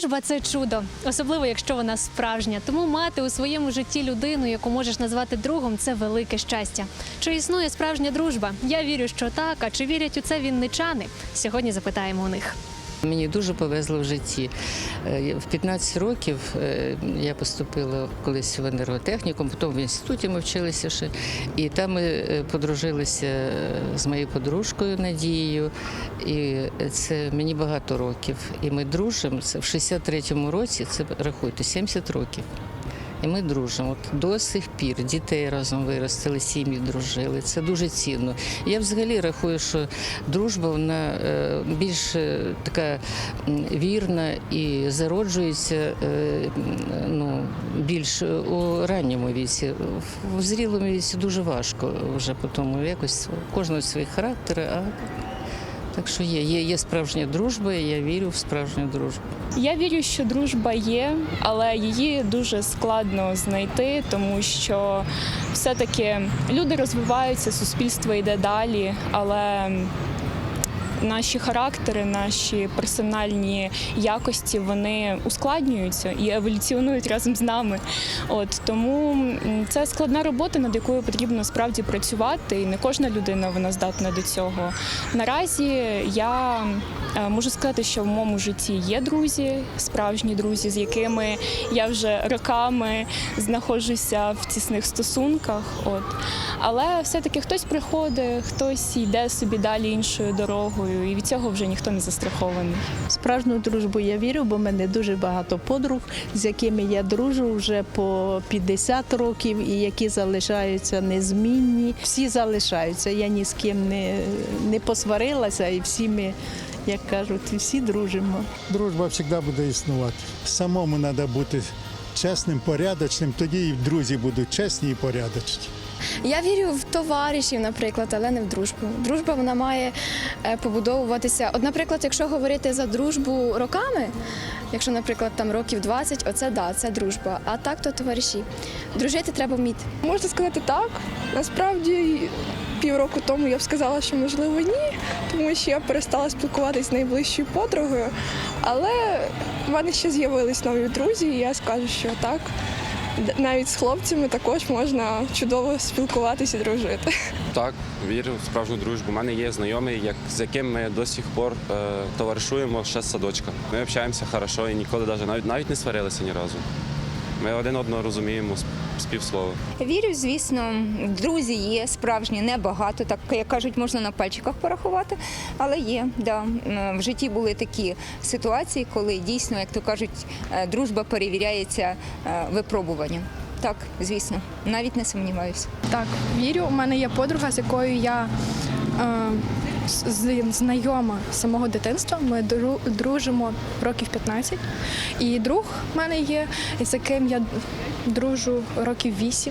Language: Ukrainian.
Дружба це чудо, особливо якщо вона справжня. Тому мати у своєму житті людину, яку можеш назвати другом, це велике щастя. Чи існує справжня дружба? Я вірю, що так. А чи вірять у це вінничани? Сьогодні запитаємо у них. Мені дуже повезло в житті. Е, В 15 років е, я поступила колись в енерготехнікум, потім в інституті ми вчилися ще. І там ми е, подружилися з моєю подружкою Надією. І це мені багато років. І ми дружимо. Це в 63-му році, це рахуйте, 70 років. І ми дружимо. До сих пір дітей разом виростили, сім'ї дружили. Це дуже цінно. Я взагалі рахую, що дружба вона е, більш е, така вірна і зароджується е, ну, більш у ранньому віці. В- зрілому віці дуже важко вже по тому якось кожного свої характери. А так що є, є, є справжня дружба, і я вірю в справжню дружбу. Я вірю, що дружба є, але її дуже складно знайти, тому що все-таки люди розвиваються, суспільство йде далі, але наші характери, наші персональні якості вони ускладнюються і еволюціонують разом з нами. От тому це складна робота, над якою потрібно справді працювати, і не кожна людина вона здатна до цього. Наразі я е, можу сказати, що в моєму житті є друзі, справжні друзі, з якими я вже роками знаходжуся в тісних стосунках. От але все-таки хтось приходить, хтось йде собі далі іншою дорогою, і від цього вже ніхто не застрахований. Справжню дружбу я вірю, бо в мене дуже багато подруг, з якими я дружу вже по 50 років і які залишаються незмінні. Всі залишаються. Я ні з ким не, не посварилася, і всі ми, як кажуть, всі дружимо. Дружба завжди буде існувати. Самому треба бути чесним, порядочним, тоді і друзі будуть чесні і порядочні. Я вірю в товаришів, наприклад, але не в дружбу. Дружба вона має е, побудовуватися. От, наприклад, якщо говорити за дружбу роками, якщо, наприклад, там років 20, оце да, це дружба. А так то товариші. Дружити треба вміти. Можна сказати так. Насправді півроку тому я б сказала, що можливо ні, тому що я перестала спілкуватися з найближчою подругою. Але в мене ще з'явились нові друзі, і я скажу, що так. Навіть з хлопцями також можна чудово спілкуватися і дружити. Так, вірю в справжню дружбу. У мене є знайомий, як, з яким ми до сих пор е, товаришуємо ще з садочка. Ми общаємося хорошо і ніколи навіть, навіть, не сварилися ні разу. Ми один одного розуміємо з, півслова. Вірю, звісно, друзі є справжні, небагато, так як кажуть, можна на пальчиках порахувати, але є. Да. В житті були такі ситуації, коли дійсно, як то кажуть, е, дружба перевіряється е, випробуванням. Так, звісно, навіть не сумніваюся. Так, вірю. У мене є подруга, з якою я е, знайома з самого дитинства. Ми дружимо років 15. І друг в мене є, з яким я дружу років 8-9.